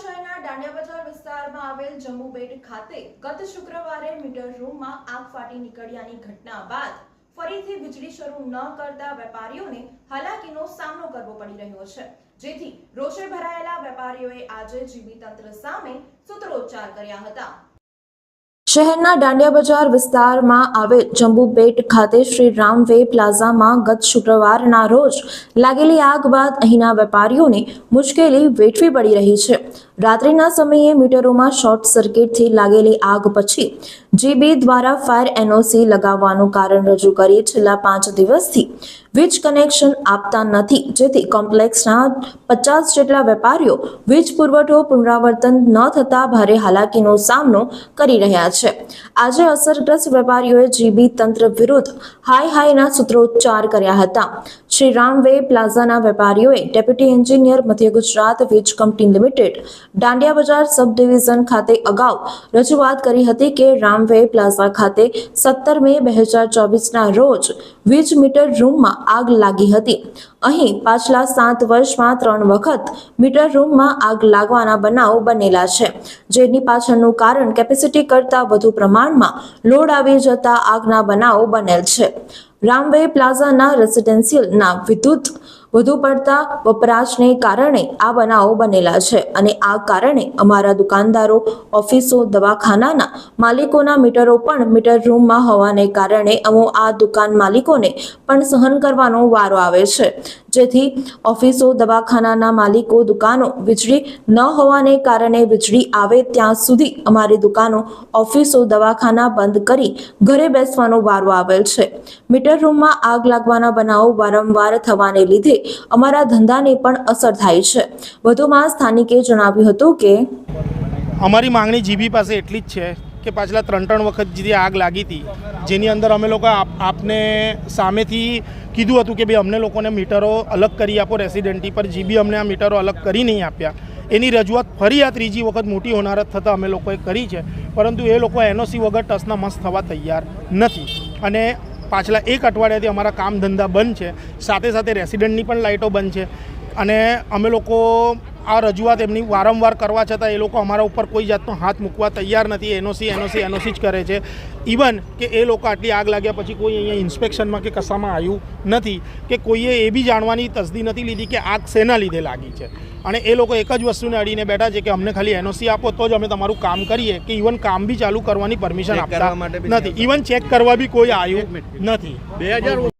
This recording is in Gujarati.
શહેરના દાંડિયા બજાર વિસ્તારમાં આવેલ જમ્મુબેટ ખાતે ગત શુક્રવારે મીટર રૂમમાં આગ ફાટી નીકળ્યાની ઘટના બાદ ફરીથી વીજળી શરૂ ન કરતા વેપારીઓને હાલાકીનો સામનો કરવો પડી રહ્યો છે. જેથી રોષે ભરાયેલા વેપારીઓએ આજે જીબી તંત્ર સામે સૂત્રોચ્ચાર કર્યા હતા. શહેરના દાંડિયા બજાર વિસ્તારમાં આવેલ જંબુબેટ ખાતે શ્રી રામવે પ્લાઝામાં ગત શુક્રવારના રોજ લાગેલી આગ બાદ અહીંના વેપારીઓને મુશ્કેલી વેઠવી પડી રહી છે. રાત્રિના સમયે મીટરોમાં શોર્ટ સર્કિટથી લાગેલી આગ પછી જીબી દ્વારા ફાયર એનઓસી લગાવવાનું કારણ રજૂ કરી છેલ્લા પાંચ દિવસથી. વીજ કનેક્શન આપતા નથી, જેથી કોમ્પ્લેક્સના પચાસ જેટલા વેપારીઓ વીજ પુરવઠો પુનરાવર્તન ન થતા ભારે હાલાકીનો સામનો કરી રહ્યા છે. આજે અસરગ્રસ્ત વેપારીઓએ જીબી તંત્ર વિરુદ્ધ હાય હાયના સૂત્રોચ્ચાર કર્યા હતા. શ્રી રામવે પ્લાઝાના વેપારીઓએ ડેપ્યુટી એન્જિનિયર મધ્ય ગુજરાત વીજ કંપની લિમિટેડ દાંડિયા બજાર સબ ડિવિઝન ખાતે અગાઉ રજૂઆત કરી હતી કે રામવે પ્લાઝા ખાતે સત્તર મે બે હજાર ચોવીસના રોજ વીજ મીટર રૂમમાં આગ લાગી હતી. અહીં પાછલા સાત વર્ષમાં ત્રણ વખત મીટર રૂમમાં આગ લાગવાના બનાવો બનેલા છે. જેની પાછળનું કારણ કેપેસિટી કરતાં વધુ પ્રમાણમાં લોડ આવી જતા આગના બનાવો બનેલ છે. રામવે પ્લાઝાના રેસિડેન્શિયલના વિદ્યુત વધુ પડતા વપરાશને કારણે આ બનાવો બનેલા છે અને આ કારણે અમારા દુકાનદારો, ઓફિસો, દવાખાનાના માલિકોના મીટરો પણ મીટર રૂમમાં હોવાને કારણે અમો આ દુકાન માલિકોને પણ સહન કરવાનો વારો આવે છે. જેથી ઓફિસો, દવાખાનાના માલિકો દુકાનો વીજળી ન હોવાને કારણે વીજળી આવે ત્યાં સુધી અમારી દુકાનો, ઓફિસો, દવાખાના બંધ કરી ઘરે બેસવાનો વારો આવેલ છે. મીટર રૂમમાં આગ લાગવાના બનાવો વારંવાર થવાને લીધે અમારા ધંધાને પણ અસર થાય છે. વધુમાં સ્થાનિકે જણાવ્યું હતું કે અમારી માંગણી જીબી પાસે એટલી જ છે કે પાછલા ત્રણ ત્રણ વખત જે આગ લાગી હતી, જેની અંદર અમે લોકો આપ, આપને સામેથી કીધું હતું કે ભાઈ અમને લોકોને મીટરો અલગ કરી આપો, રેસિડેન્ટી પર જીબી અમને આ મીટરો અલગ કરી નહીં આપ્યા. એની રજૂઆત ફરી આ ત્રીજી વખત મોટી હોનારત થતાં અમે લોકોએ કરી છે, પરંતુ એ લોકો એનઓસી વગર ટસના મસ્ત થવા તૈયાર નથી. અને પાછલા એક અઠવાડિયાથી અમારા કામ ધંધા બંધ છે. સાથે સાથે રેસિડેન્ટની પણ લાઇટો બંધ છે. અને અમે લોકો આ રજૂઆત એમની વારંવાર કરવા છતાં એ લોકો અમારા ઉપર કોઈ જાતનો હાથ મૂકવા તૈયાર નથી. એનઓસી એનઓસી એનઓસી જ કરે છે. ઇવન કે એ લોકો આટલી આગ લાગ્યા પછી કોઈ અહીંયા ઇન્સ્પેક્શનમાં કે કશામાં આવ્યું નથી કે કોઈએ એ બી જાણવાની તસદી નથી લીધી કે આગ શેના લીધે લાગી છે. અને એ લોકો એક જ વસ્તુને અડીને બેઠા છે કે અમને ખાલી એનઓસી આપો તો જ અમે તમારું કામ કરીએ કે ઇવન કામ બી ચાલુ કરવાની પરમિશન આપતા નથી. ઇવન ચેક કરવા બી કોઈ આવ્યું નથી. બે હજાર